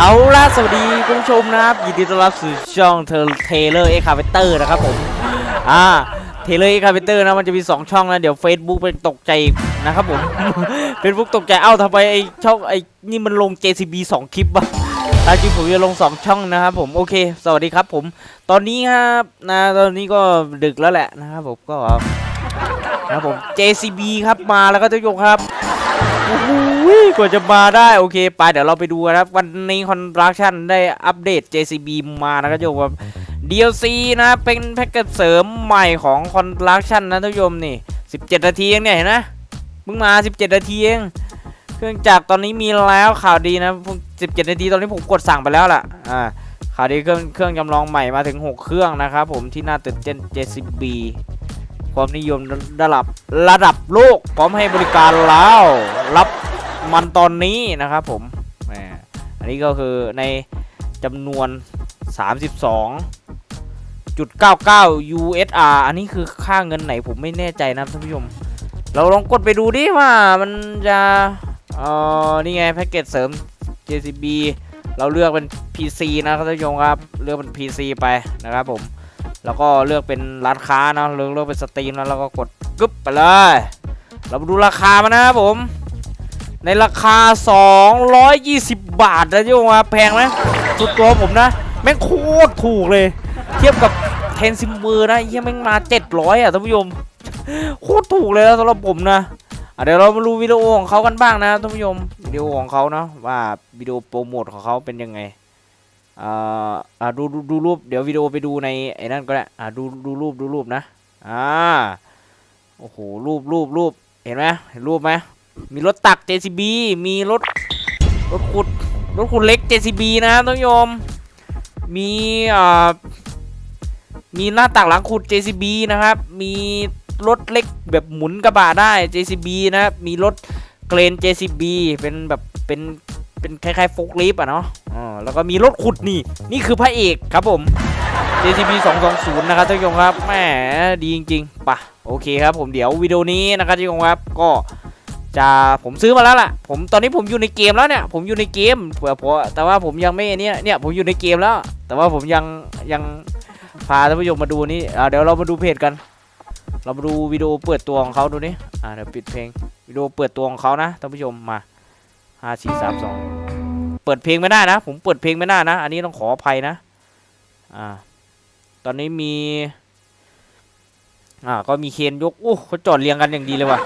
เอาล่ะสวัสดีคุณผู้ชมนะครับ ยินดีต้อนรับสู่ช่องเทเลอร์เอ็กคาเฟเตอร์นะครับผม อ่าเทเลอร์เอ็กคาเฟเตอร์นะมันจะมี 2 ช่องนะเดี๋ยว Facebook เป็นตกใจนะครับผม Facebook ตกใจเอ้าทำไมไอช่องไอนี่มันลง JCB 2 คลิปวะตาจริงผมจะลง 2 ช่องนะครับผมโอเค สวัสดีครับผม ตอนนี้ครับนะตอนนี้ก็ดึกแล้วแหละนะครับผมก็นะครับผม JCB ครับมาแล้วก็จะยกครับ โอ้โหกว่าจะมาได้โอเคไปเดี๋ยวเราไปดูกันครับ วันนี้คอนสตรักชั่นได้อัปเดต JCB มานะครับโยมครับ DLC นะเป็นแพ็กเกจเสริมใหม่ของคอนสตรักชั่นนะท่านผู้ชมนี่ 17 นาทีเองเนี่ยเห็นไหมเพิ่งมา 17 นาทีเองเครื่องจักรตอนนี้มีแล้วข่าวดีนะ 17 นาทีตอนนี้ผมกดสั่งไปแล้วล่ะอ่าข่าวดีเครื่องเครื่องจำลองใหม่มาถึง 6 เครื่องนะครับผมที่น่าตื่นเต้น JCB ความนิยมระดับระดับโลกพร้อมให้บริการแล้ว รับมันตอนนี้นะครับผมอันนี้ก็คือในจำนวน 32.99 USR อันนี้คือค่าเงินไหนผมไม่แน่ใจนะท่านผู้ชม เราลองกดไปดูดิว่ามันจะเอ่อนี่ไงแพ็กเกจเสริม JCB เราเลือกเป็น PC นะครับท่านผู้ชมครับ เลือกเป็น PC ไปนะครับผม แล้วก็เลือกเป็นร้านค้านะเลือกเลือกเป็นสตรีมแล้วเราก็กดกึ๊บไปเลย เราดูราคามันะครับผม ในราคา 220 บาทนะโยมว่าแพงไหมสุดตัวผมนะแม่งโคตรถูกเลย เทียบกับเทนซิมเบอร์นะเฮียแม่งมา 700 อะท่านผู้ชมโคตรถูกเลยนะสำหรับผมนะอะเดี๋ยวเรามาดูวิดีโอของเขากันบ้างนะท่านผู้ชมวิดีโอของเขาเนาะว่าวิดีโอโปรโมทของเขาเป็นยังไง อ่าอ่าดูดูรูปเดี๋ยววิดีโอไปดูในไอ้นั่นก็ได้อ่าดูดูรูปดูรูปนะอ่าโอ้โหรูปรูปรูปเห็นไหมเห็นรูปไหมมีรถตัก JCB มีรถรถขุดรถขุดเล็ก JCB นะท่านผู้ชมมีอ่ามีหน้าตักหลังขุด JCB นะครับ มีรถเล็กแบบหมุนกระบะได้ JCB นะครับมีรถเกรน JCB เป็นแบบเป็นเป็นคล้ายๆโฟกลิฟอะเนาะ แล้วก็มีรถขุดนี่ นี่คือพระเอกครับผม JCB 220 นะครับท่านผู้ชมครับแหมดีจริงๆปะโอเคครับผมเดี๋ยววิดีโอนี้นะครับท่านผู้ชมครับก็จะผมซื้อมาแล้วล่ะ ผมตอนนี้ผมอยู่ในเกมแล้วเนี่ย ผมอยู่ในเกมเผื่อเพราะแต่ว่าผมยังไม่เนี่ยเนี่ยผมอยู่ในเกมแล้ว แต่ว่าผมยังยังพาท่านผู้ชมมาดูนี่เดี๋ยวเรามาดูเพจกัน เรามาดูวิดีโอเปิดตัวของเขาดูนี่อ่าเดี๋ยวปิดเพลงวิดีโอเปิดตัวของเขานะท่านผู้ชมมาห้าสี่สามสอง ปิดเพลงไม่ได้นะ ผมเปิดเพลงไม่ได้นะ อันนี้ต้องขออภัยนะ อ่า ตอนนี้มี อ่า ก็มีเคนยก โอ้เขาจอดเรียงกันอย่างดีเลยว่ะ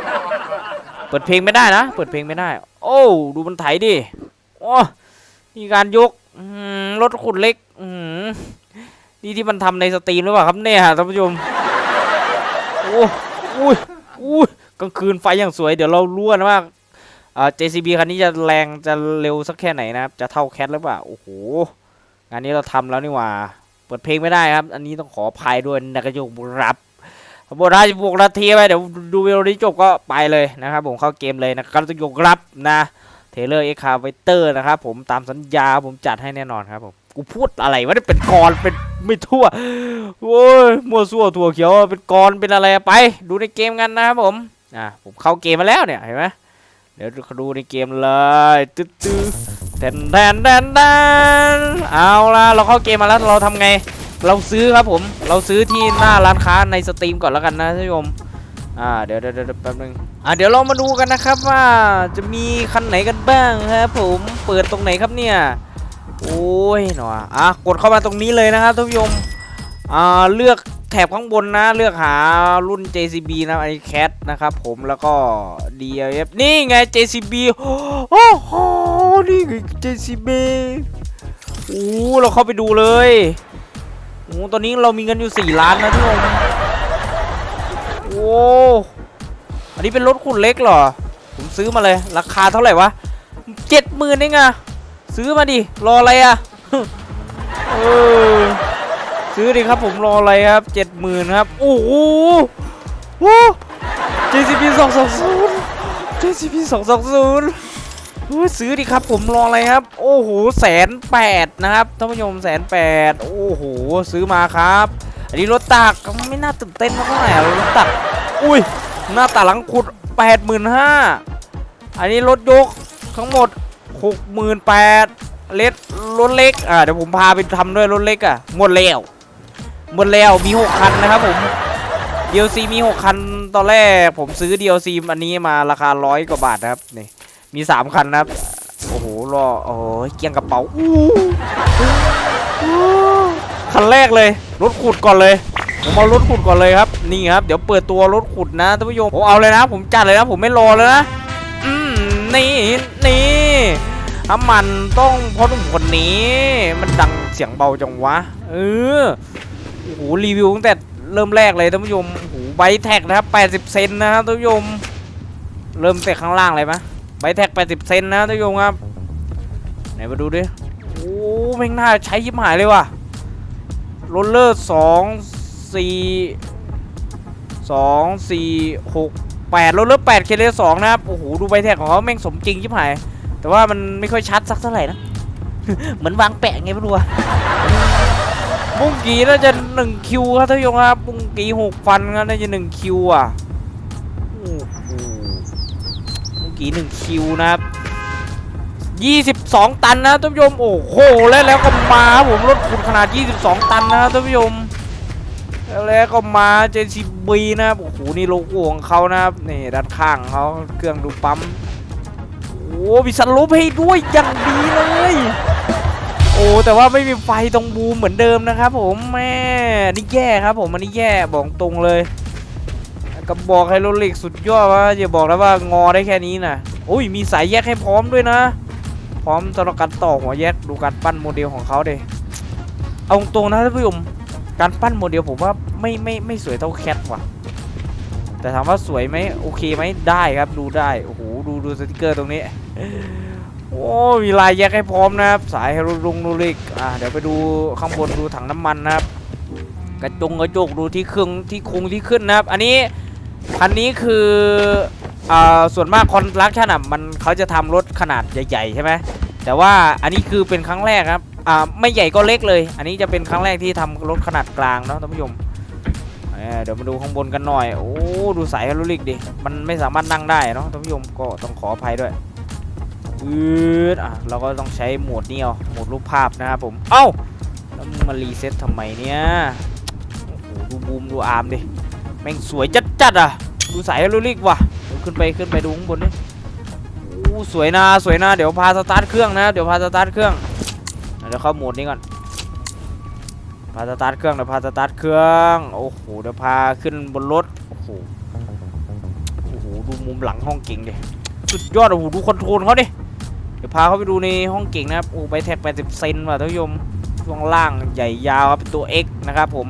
เปิดเพลงไม่ได้นะ เปิดเพลงไม่ได้ โอ้ ดูมันไถดิ โอ้มีการยกรถขุดเล็ก อืมนี่ที่มันทำในสตรีมหรือเปล่าครับเนี่ยท่านผู้ชม โอ้อุ้ยอุ้ยกลางคืนไฟอย่างสวย เดี๋ยวเราล้วนว่า อ่า JCB คันนี้จะแรงจะเร็วสักแค่ไหนนะครับ จะเท่าแคทหรือเปล่า โอ้โห งานนี้เราทำแล้วนี่ว่า เปิดเพลงไม่ได้ครับ อันนี้ต้องขออภัยด้วยนะครับโยมรับบทราชบวกนาทีไปเดี๋ยวดูวิดีโอนี้จบก็ไปเลยนะครับ ผมเข้าเกมเลยนะครับต้องยกรับนะเทเลอร์เอ็กคาเวเตอร์นะครับผมตามสัญญาผมจัดให้แน่นอนครับผมกูพูดอะไรวะนี่เป็นกรเป็นไม่ทั่วโอ้ยมั่วซั่วถั่วเขียวเป็นกรเป็นอะไรไป ดูในเกมกันนะครับผมอ่าผมเข้าเกมมาแล้วเนี่ยเห็นไหม เดี๋ยวดูในเกมเลยตึ๊ดตึ๊ดแทนแทนแทนแทนเอาละเราเข้าเกมมาแล้วเราทำไง เราซื้อครับผม เราซื้อที่หน้าร้านค้าในสตรีมก่อนแล้วกันนะท่านผู้ชมอ่าเดี๋ยวเดี๋ยวเดี๋ยวแป๊บนึงอ่าเดี๋ยวเรามาดูกันนะครับว่าจะมีคันไหนกันบ้างครับผมเปิดตรงไหนครับเนี่ยโอ้ยหนออะกดเข้ามาตรงนี้เลยนะครับท่านผู้ชมอ่าเลือก แถบข้างบนนะเลือกหารุ่น JCB นะไอแคทนะครับผมแล้วก็ DLF นี่ไง JCB โอ้โหนี่ไง JCB โอ้เราเข้าไปดูเลยโอ้ตอนนี้เรามีเงินอยู่ 4 ล้านนะทุกคนโอ้อันนี้เป็นรถขุดเล็กเหรอ ผมซื้อมาเลย ราคาเท่าไหร่วะเจ็ดหมื่นเองอะซื้อมาดิ รออะไรอะเออ ซื้อดิครับผมรออะไรครับเจ็ดหมื่นครับ โอ้โหโอ้ JCB สองสองศูนย์ JCB สองสองศูนย์ซื้อดิครับผมรออะไรครับ โอ้โหแสนแปดนะครับท่านผู้ชมแสนแปดโอ้โหซื้อมาครับ อันนี้รถตักก็ไม่น่าตื่นเต้นมากเท่าไหร่อะรถตักอุ้ยหน้าตาหลังขุดแปดหมื่นห้าอันนี้รถยกทั้งหมดหกหมื่นแปดเลสรถเล็กอ่าเดี๋ยวผมพาไปทำด้วยรถเล็กอะหมดแล้ว หมดแล้วมีหกคันนะครับผม DLC มีหกคันตอนแรกผมซื้อ DLC อันนี้มาราคาร้อยกว่าบาทนะครับนี่มีสามคันนะครับ โอ้โหรอโอ้ยเกียงกระเป๋าคันแรกเลยรถขุดก่อนเลยผมเอารถขุดก่อนเลยครับนี่ครับ เดี๋ยวเปิดตัวรถขุดนะท่านผู้ชมผมเอาเลยนะ ผมจัดเลยนะผมไม่รอแล้วนะอืมนี่นี่ถ้ามันต้องพราะหนุ่มคนนี้ มันดังเสียงเบาจังวะเออ โอ้โหรีวิวตั้งแต่เริ่มแรกเลยท่านผู้ชมโอ้โหใบแท็กนะครับ 80 เซนนะครับท่านผู้ชม เริ่มแต่ข้างล่างเลยมะใบแท็ก 80 เซนนะท่านผู้ชมครับไหนมาดูดิโอ้แม่งน่าใช้ยิบหายเลยว่ะโรลเลอร์สองสี่สองสี่หกแปดแล้วเลือกแปดเคเลสองนะครับโอ้โหดูใบแท็กของเขาแม่งสมจริงชิบหาย แต่ว่ามันไม่ค่อยชัดสักเท่าไหร่นะเหมือนวางแปะไงไม่รู้อะบุ้งกีน่าจะ หนึ่งคิวครับท่านผู้ชมครับบุ้งกีหกฟันครับน่าจะหนึ่งคิวอะโอ้โหบุ้งกีหนึ่งคิวนะครับยี่สิบสองตันนะท่านผู้ชมโอ้โหแล้วแล้วก็มาผมรถขุดขนาด 22 ตันนะท่านผู้ชมแล้วก็มา JCB นะครับโอ้โหนี่โลโก้ของเขานะครับนี่ด้านข้างเขาเครื่องดูปั๊มโอ้มีสรุปให้ด้วยอย่างดีเลย อ้แต่ว่าไม่มีไฟตรงบูมเหมือนเดิมนะครับ ผมแม่นี่แย่ครับ ผมอันนี้แย่บอกตรงเลยกระบอกไฮโดรลิกสุดยอดว่าอย่าบอกนะว่างอได้แค่นี้นะโอ้ยมีสายแยกให้พร้อมด้วยนะ พร้อมสำหรับการต่อหัวแยกดูการปั้นโมเดลของเขาเดเอาตรงนะท่านผู้ชมการปั้นโมเดลผมว่าไม่ไม่ไม่สวยเท่าแคทว่ะ แต่ถามว่าสวยไหมโอเคไหมได้ครับดูได้โอ้โหดูดูสติกเกอร์ตรงนี้ โอ้มีลายแยกให้พร้อมนะครับ สายให้รุงนูริกอ่าเดี๋ยวไปดูข้างบนดูถังน้ำมันนะครับ กระจงกระจกดูที่เครื่องที่คงที่ขึ้นนะครับ อันนี้คันนี้คืออ่าส่วนมากคอนลักชันอะมันเขาจะทำรถขนาดใหญ่ๆใช่ไหมแต่ว่าอันนี้คือเป็นครั้งแรกครับอ่าไม่ใหญ่ก็เล็กเลย อันนี้จะเป็นครั้งแรกที่ทำรถขนาดกลางเนาะท่านผู้ชมเเดี๋ยวมาดูข้างบนกันหน่อย โอ้ ดูสายไฮรอลิกดิ มันไม่สามารถนั่งได้เนาะท่านผู้ชม ก็ต้องขออภัยด้วย อืดอะเราก็ต้องใช้โหมดนี้เอาโหมดรูปภาพนะครับผม เอ้าแล้วมึงมารีเซ็ตทำไมเนี่ยโอ้โหดูบูมดูอาร์มดิแม่งสวยจัดจัดอะ ดูสายไฮดรอลิกว่ะเดี๋ยวขึ้นไปขึ้นไปดูข้างบนดิโอ้สวยนะสวยนะเดี๋ยวพาสตาร์ทเครื่องนะเดี๋ยวพาสตาร์ทเครื่องเดี๋ยวเข้าโหมดนี้ก่อนพาสตาร์ทเครื่องเดี๋ยวพาสตาร์ทเครื่องโอ้โหเดี๋ยวพาขึ้นบนรถโอ้โหโอ้โหดูมุมหลังห้องเก่งดิสุดยอดโอ้โหดูคอนโทรลเขาดิ ดี๋ยวพาเขาไปดูในห้องเก่งนะครับโอ้ใบแท็ก80เซนว่ะท่านผู้ชมช่วงล่างใหญ่ยาวครับเป็นตัว X นะครับผม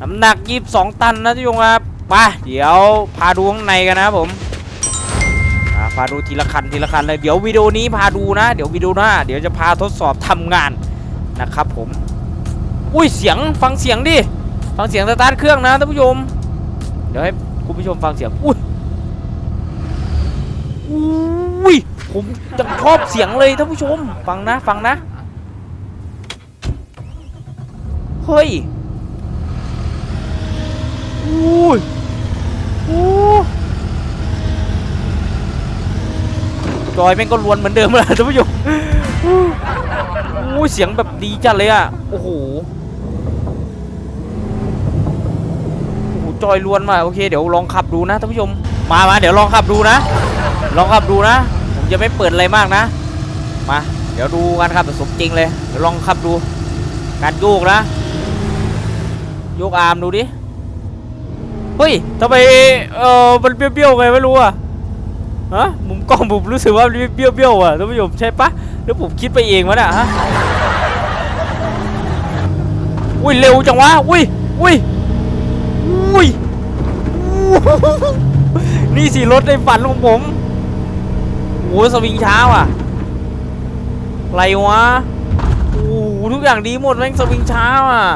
น้ำหนัก 22 ตันนะท่านผู้ชมครับไปเดี๋ยวพาดูข้างในกันนะครับผมพาดูทีละคันทีละคันเลยเดี๋ยววิดีโอนี้พาดูนะ เดี๋ยววิดีโอหน้าเดี๋ยวจะพาทดสอบทำงานนะครับผม อุ้ยเสียงฟังเสียงดิฟังเสียงสตาร์ทเครื่องนะท่านผู้ชม เดี๋ยวให้คุณผู้ชมฟังเสียงอุ้ยอุ้ย ผมจะชอบเสียงเลยท่านผู้ชม ฟังนะ ฟังนะ เฮ้ยอุ้ยอู้จอยแม่งก็ลวนเหมือนเดิมเลยท่านผู้ชมโอ้เสียงแบบดีจัดเลยอะ โอ้โห โอ้โห จอยลวนมา โอเค เดี๋ยวลองขับดูนะท่านผู้ชม มามาเดี๋ยวลองขับดูนะ ลองขับดูนะ จะไม่เปิดอะไรมากนะ มา เดี๋ยวดูการขับสมจริงเลย เดี๋ยวลองขับดู การโยกนะ โยกอาร์มดูดิ เฮ้ยทำไมเออมันเบี้ยวๆไงไม่รู้อะฮะ มุมกล้องผมรู้สึกว่าเบี้ยวเบี้ยวๆอะท่านผู้ชมใช่ปะหรือผมคิดไปเองวะเนี่ยฮะ อุ้ยเร็วจังวะ อุ้ย อุ้ย อุ้ย นี่สิรถในฝันของผม โอ้สวิงเช้าอะอะไรวะโอ้ทุกอย่างดีหมดแม่งสวิงเช้าอะ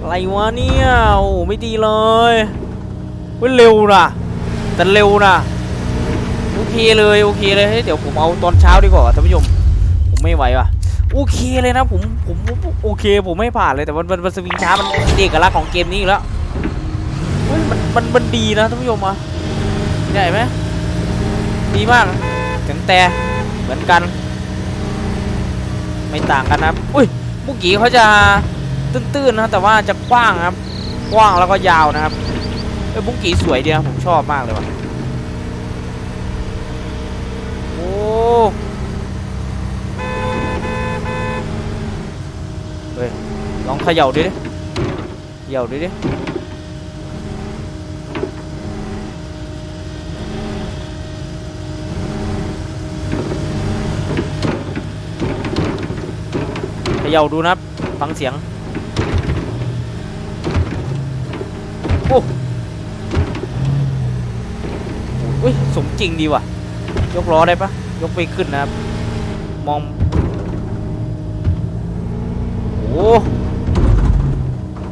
อะไรวะเนี่ยโอ้ไม่ดีเลยเฮ้ยเร็วนะแต่เร็วนะโอเคเลยโอเคเลยเฮ้ยเดี๋ยวผมเอาตอนเช้าดีกว่าท่านผู้ชมผมไม่ไหวว่ะโอเคเลยนะผมผมโอเคผมไม่ผ่านเลยแต่มันมันสวิงช้ามันเอกลักษณ์ของเกมนี้อยู่แล้วเฮ้ยมันมันมันดีนะท่านผู้ชมอะใหญ่ไหมดีมาก ถึงแต่เหมือนกัน ไม่ต่างกันครับอุ้ยบุกี้เขาจะตื้นๆนะแต่ว่าจะกว้างครับ กว้างแล้วก็ยาวนะครับเอ้ยบุกี้สวยดีนะผมชอบมากเลยว่ะโอ้เฮ้ยลองเขย่าดิดิเขย่าดิดิ เขย่าดูนะครับฟังเสียงโอ้อุ้ยสมจริงดีว่ะ ยกล้อได้ปะยกไปขึ้นนะครับ มอง โอ้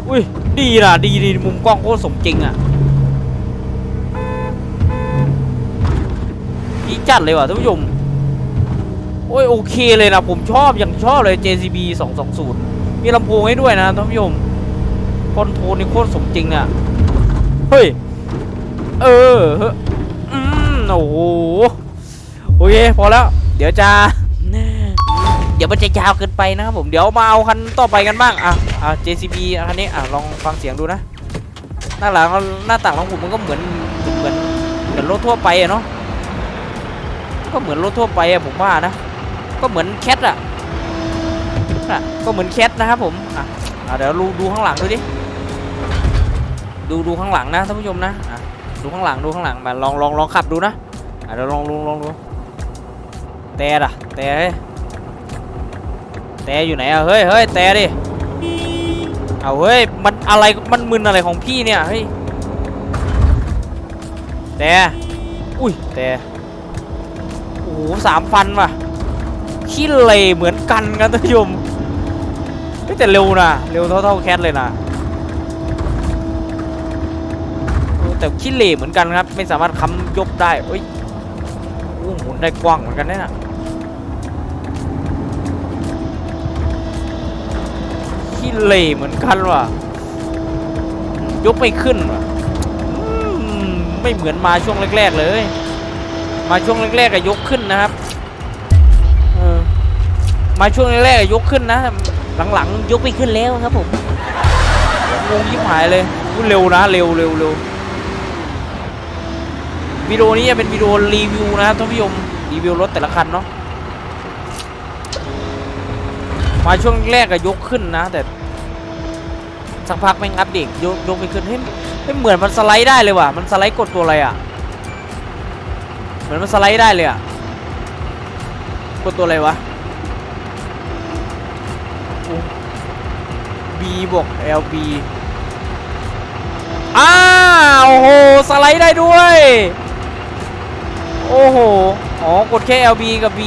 อุ้ยดีนะดีดีมุมกล้องโคตรสมจริงอะดีจัดเลยว่ะท่านผู้ชม อ้ยโอเคเลยนะผมชอบอย่างชอบเลย JCB 220 มีลำโพงให้ด้วยนะท่านผู้ชมคอนโทรลนี่โคตรสมจริงอะเฮ้ย เอออืมโอ้โหโอเคพอแล้ว เดี๋ยวจะเดี๋ยวมันจะยาวเกินไปนะครับผมเดี๋ยวมาเอาคันต่อไปกันบ้างอะอะ JCB คันนี้อะลองฟังเสียงดูนะหน้าหลังหน้าต่างของผมมันก็เหมือนเหมือนเหมือนรถทั่วไปอะเนาะก็เหมือนรถทั่วไปอะผมว่านะ ก็เหมือนแคทอะ่ะก็เหมือนแคทนะครับผมอะเดี๋ยวดูดูข้างหลังดูดิดูดูข้างหลังนะท่านผู้ชมนะอะดูข้างหลังดูข้างหลังมาลองลองลองขับดูนะอะเดี๋ยวลองลองลองดูแต่ละแต่เฮ้ยแต่อยู่ไหนอะเฮ้ยเฮ้ยแต่ดิเอาเฮ้ยมันอะไรมันมึนอะไรของพี่เนี่ยเฮ้ยแต่อุ้ยแต่โอ้โหสามพันว่ะ ขี้เหร่เหมือนกันครับท่านผู้ชมแต่เร็วนะเร็วเท่าเท่าแคทเลยนะแต่ขี้เหร่เหมือนกันครับ ไม่สามารถค้ำยกได้เอ้ยโอ้หมุนได้กว้างเหมือนกันเนี่ยนะขี้เหร่เหมือนกันว่ะยกไม่ขึ้นว่ะไม่เหมือนมาช่วงแรก ๆ เลย มาช่วงแรกๆก็ยกขึ้นนะครับ มาช่วงแรกๆก็ยกขึ้นนะ หลังๆ ยกไม่ขึ้นแล้วครับผมงงยิบหายเลยอุ๊ยเร็วนะเร็วเร็วเร็ววิดีโอนี้จะเป็นวิดีโอรีวิวนะท่านผู้ชมรีวิวรถแต่ละคันเนาะมาช่วงแรกก็ยกขึ้นนะ แต่สักพักแม่งอัปเดตยกยกไม่ขึ้นเฮ้ยเฮ้ยเหมือนมันสไลด์ได้เลยว่ะมันสไลด์กดตัวอะไรอะเหมือนมันสไลด์ได้เลยอะกดตัวอะไรวะ บวก LB อ้าวโอ้โห สไลด์ได้ด้วย โอ้โห อ๋อ กดแค่ LB กับ B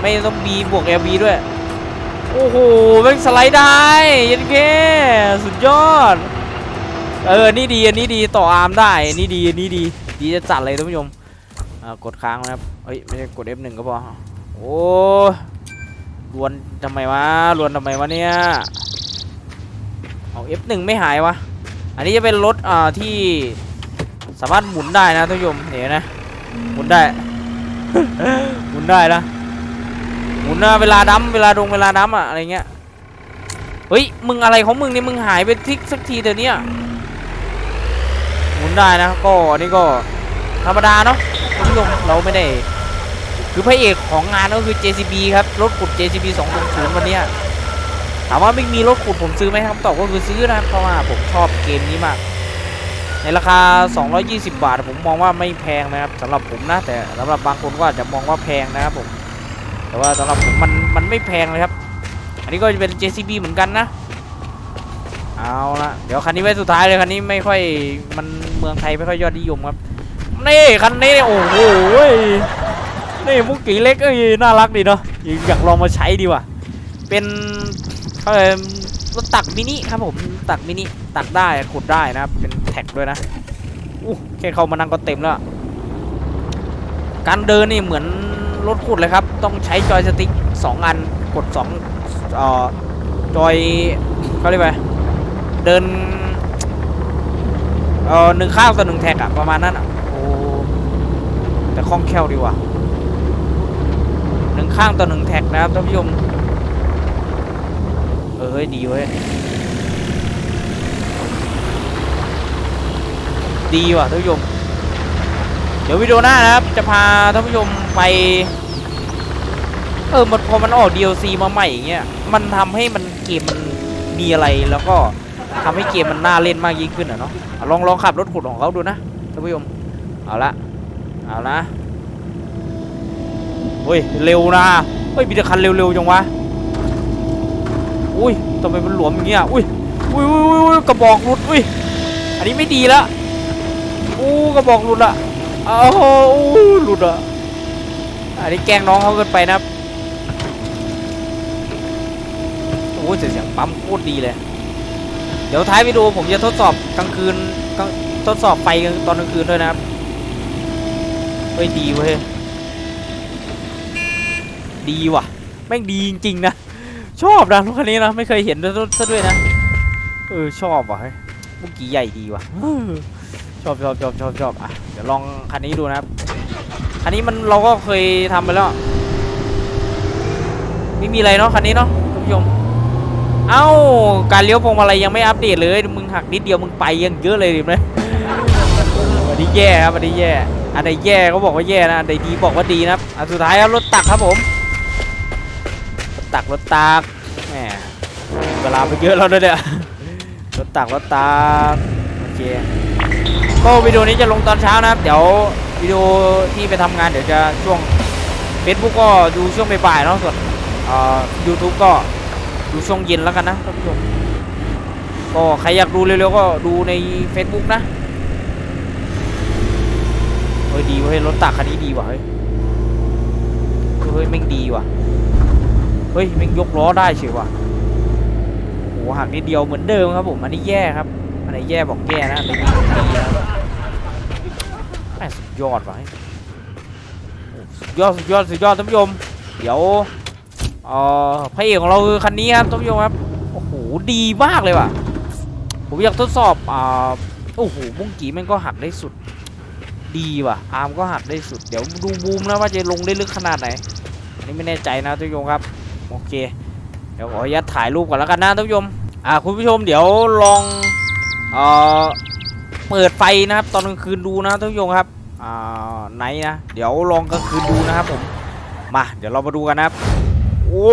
ไม่ต้อง B บวก LB ด้วย โอ้โหแม่งสไลด์ได้ยันแค่สุดยอด เออ นี่ดี อันนี้ดีต่ออาร์มได้อันนี่ดีอันนี่ดี ดีจะจัดเลยท่านผู้ชมอ่ากดค้างนะครับ เฮ้ย ไม่ใช่กด F1 ก็พอ โอ้ยลวนทำไมวะลวนทำไมวะเนี่ย เอา F1 ไม่หายวะ อันนี้จะเป็นรถอ่าที่สามารถหมุนได้นะท่านผู้ชมเห็นนะ หมุนได้ หมุนได้นะหมุนนะเวลาดำเวลาดงเวลาดำอะอะไรเงี้ย เฮ้ย มึงอะไรของมึงนี่มึงหายไปทิกสักทีเดี๋ยวนี้หมุนได้นะ ก็อันนี้ก็ธรรมดาเนาะท่านผู้ชมเราไม่ได้ คือพระเอกของงานก็คือ JCB ครับ รถขุด JCB 2 0วันเนี้ย ถามว่าไม่มีรถขุดผมซื้อไหมครับตอบก็คือซื้อนะเพราะว่าผมชอบเกมนี้มาก ในราคา 220 บาท ผมมองว่าไม่แพงนะครับสำหรับผมนะแต่สำหรับบางคนก็อาจจะมองว่าแพงนะครับผม แต่ว่าสำหรับผมมันมันไม่แพงเลยครับ อันนี้ก็จะเป็น JCB เหมือนกันนะ เอาละเดี๋ยวคันนี้ไว้สุดท้ายเลยคันนี้ไม่ค่อยมันเมืองไทยไม่ค่อยยอดนิยมครับนี่คันนี้โอ้โหนี่มุกกี้เล็กเอ้ยน่ารักดีเนาะอยากลองมาใช้ดีว่ะเป็น เขาเลยรถตักมินิครับผมตักมินิตักได้ขุดได้นะครับเป็นแท็กด้วยนะอู้แค่เขามานั่งก็เต็มแล้ว การเดินนี่เหมือนรถขุดเลยครับ ต้องใช้จอยสติ๊กสองอันกดสองออจอยเขาเรียกว่าเดินเออหนึ่งข้าวต่อหนึ่งแท็กอะประมาณนั้นอะโอ้แต่คล่องแคล่วดีว่ะหนึ่งข้างต่อหนึ่งแท็กนะครับท่านผู้ชม ฮ้ยดีเว้ยดีว่ะท่านผู้ชมเดี๋ยววิดีโอหน้านะครับ จะพาท่านผู้ชมไป เออมันพอมันออก DLC มาใหม่อย่างเงี้ยมันทำให้มันเกมมันมีอะไรแล้วก็ทำให้เกมมันน่าเล่นมากยิ่งขึ้นอะเนาะอะลองลองขับรถขุดของเขาดูนะท่านผู้ชมเอาละเอาละเฮ้ยเร็วนะเฮ้ยมีแต่คันเร็วๆจังวะ อุ้ยทำไมมันหลวมอย่างเงี้ยอุ้ยอุ้ยอุ้ยอุ้ยกระบอกหลุดอุ้ยอันนี้ไม่ดีละอู้กระบอกหลุดละอ้าวอู้หลุดอะอันนี้แกล้งน้องเขาเกินไปนะครับโอ้ยเสียงปั๊มโคตรดีเลย เดี๋ยวท้ายวิดีโอผมจะทดสอบกลางคืนทดสอบไฟตอนกลางคืนด้วยนะครับเฮ้ยดีเว้ยดีว่ะ แม่งดีจริงๆนะ ชอบนะรถคันนี้นะไม่เคยเห็นด้วยซะด้วยนะเออชอบว่ะเมื่อกี้ใหญ่ดีว่ะชอบชอบชอบชอบชอบอะเดี๋ยวลองคันนี้ดูนะครับคันนี้มันเราก็เคยทำไปแล้วไม่มีอะไรเนาะคันนี้เนาะท่านผู้ชมเอ้าการเลี้ยวพวงมาลัยยังไม่อัปเดตเลยมึงหักนิดเดียวมึงไปยังเยอะเลยดิไหมอันนี้แย่ครับอันนี้แย่อันไหนแย่ก็บอกว่าแย่นะอันไหนดีบอกว่าดีนะครับอันสุดท้ายครับรถตักครับผม ตักรถตักแหมเวลาไปเยอะแล้วนะเนี่ยรถตักรถตักโอเคก็วิดีโอนี้จะลงตอนเช้านะครับเดี๋ยววิดีโอที่ไปทำงานเดี๋ยวจะช่วง Facebook ก็ดูช่วงบ่ายๆเนาะส่วนเอ่อ YouTube ก็ดูช่วงเย็นแล้วกันนะท่านผู้ชมก็ใครอยากดูเร็วๆก็ดูใน Facebook นะเฮ้ยดีเว้ยรถตักคันนี้ดีว่ะเฮ้ยเฮ้ยแม่งดีว่ะ เฮ้ยม่งยกล้อได้เฉยว่ะโหหักนิดเดียวเหมือนเดิมครับผมอันนี้แย่ครับอันไหนแย่บอกแย่นะอันนี้ดีนะแม่สุดยอดว่ะสุดยอดสุดยอดสุดยอดท่านผู้ชมเดี๋ยวเอ่อพระเอกของเราคือคันนี้ครับท่านผู้ชมครับโอ้โหดีมากเลยว่ะผมอยากทดสอบอ่าโอ้โหบุ้งกีแม่งก็หักได้สุด ดีว่ะ อาร์มก็หักได้สุด เดี๋ยวดูบูมนะว่าจะลงได้ลึกขนาดไหน อันนี้ไม่แน่ใจนะท่านผู้ชมครับ โอเค เดี๋ยวขออนุญาตถ่ายรูปก่อนแล้วกันนะท่านผู้ชม อ่าคุณผู้ชมเดี๋ยวลองเอ่อเปิดไฟนะครับ ตอนกลางคืนดูนะท่านผู้ชมครับอ่าไหนนะ เดี๋ยวลองกลางคืนดูนะครับผม มาเดี๋ยวเรามาดูกันนะครับ โอ้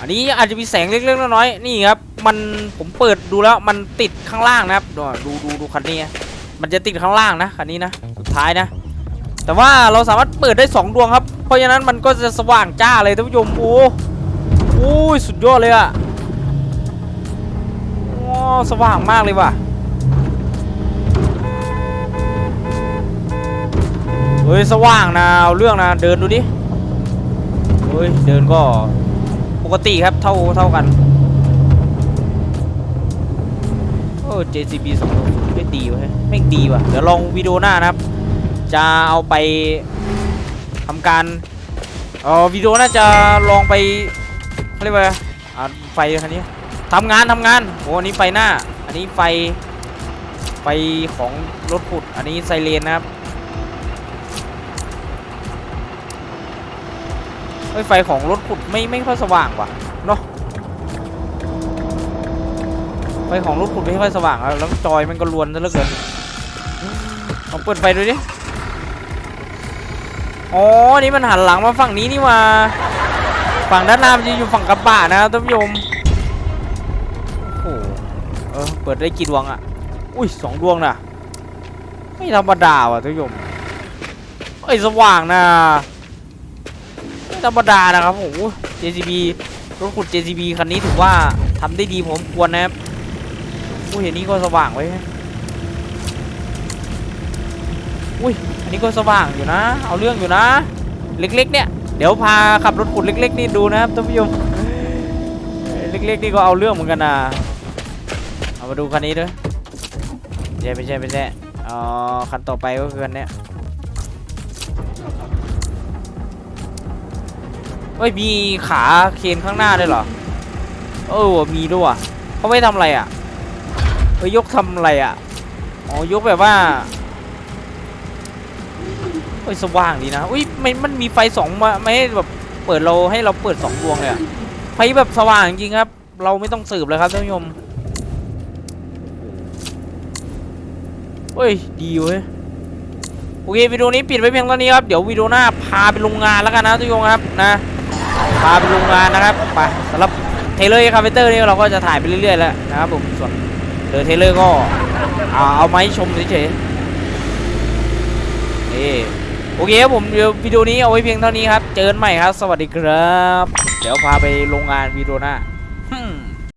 อันนี้อาจจะมีแสงเล็กๆน้อยๆนี่ครับ มันผมเปิดดูแล้วมันติดข้างล่างนะครับ ดูดูดูดูคันนี้ มันจะติดข้างล่างนะคันนี้นะ สุดท้ายนะ แต่ว่าเราสามารถเปิดได้ 2 ดวงครับ เพราะฉะนั้นมันก็จะสว่างจ้าเลยท่านผู้ชมโอ้โอ้ยสุดยอดเลยอะโอ้สว่างมากเลยว่ะเฮ้ยสว่างนะเอาเรื่องนะเดินดูดิเฮ้ยเดินก็ปกติครับเท่าเท่ากันโอ้ JCB 2 0ไม่ดีว้ยแม่ดีวะเดี๋ยวลองวิดีโอหน้านะครับ จะเอาไปทำการเออวิดีโอน่าจะลองไปเขาเรียกว่าอ่าไฟคันนี้ทำงานทำงานโอ้อันนี้ไฟหน้า อันนี้ไฟไฟของรถขุด อันนี้ไซเรนนะครับเฮ้ยไฟของรถขุดไม่ไม่ค่อยสว่างว่ะเนาะไฟของรถขุดไม่ค่อยสว่างแล้วแล้วจอยมันก็ลวนซะเหลือเกินลองเปิดไฟดูดิ อ๋อ นี่มันหันหลังมาฝั่งนี้นี่มาฝั่งด้านหน้ามันจะอยู่ฝั่งกระบะนะท่านผู้ชมโอ้โห เออ เปิดได้กี่ดวงอะ อุ้ยสองดวงน่ะไม่ธรรมดาว่ะท่านผู้ชมเอ้ย สว่างนะไม่ธรรมดานะครับโอ้โห JCB รถขุด JCB คันนี้ถือว่าทำได้ดีผมควรนะครับอุ้ยอันนี้ก็สว่างไว้ย อุ้ย อันนี้ก็สว่างอยู่นะ เอาเรื่องอยู่นะ เล็กๆ เนี่ย เดี๋ยวพาขับรถขุดเล็ก ๆ นี่ดูนะครับท่านผู้ชมเล็กๆ นี่ก็เอาเรื่องเหมือนกันนะ เอามาดูคันนี้ด้วยใช่ไม่ใช่ไม่ใช่อ๋อ คันต่อไปก็คือคันเนี้ยเฮ้ย มีขาเคนข้างหน้าด้วยเหรอ เออ มีด้วยว่ะเขาไม่ทำอะไรอะเฮ้ยยกทำอะไรอะ อ๋อ ยกแบบว่า เฮ้ยสว่างดีนะอุ้ยมันมันมีไฟสองมาไม่ให้แบบเปิดเราให้เราเปิดสองดวงเลยอะไฟแบบสว่างจริงครับ เราไม่ต้องสืบเลยครับท่านผู้ชมเฮ้ยดีเว้ยโอเควิดีโอนี้ปิดไว้เพียงเท่านี้ครับเดี๋ยววิดีโอหน้าพาไปโรงงานแล้วกันนะท่านผู้ชมครับนะพาไปโรงงานนะครับไปสำหรับเทเลอร์คาเฟเตอร์นี่เราก็จะถ่ายไปเรื่อยๆแล้วนะครับผมส่วนเดอเทเลอร์ก็เอาเอามาให้ชมเฉยๆนี่ โอเคครับผมเดี๋ยววิดีโอนี้เอาไว้เพียงเท่านี้ครับ เจอกันใหม่ครับ สวัสดีครับ เดี๋ยวพาไปโรงงานวิดีโอหน้า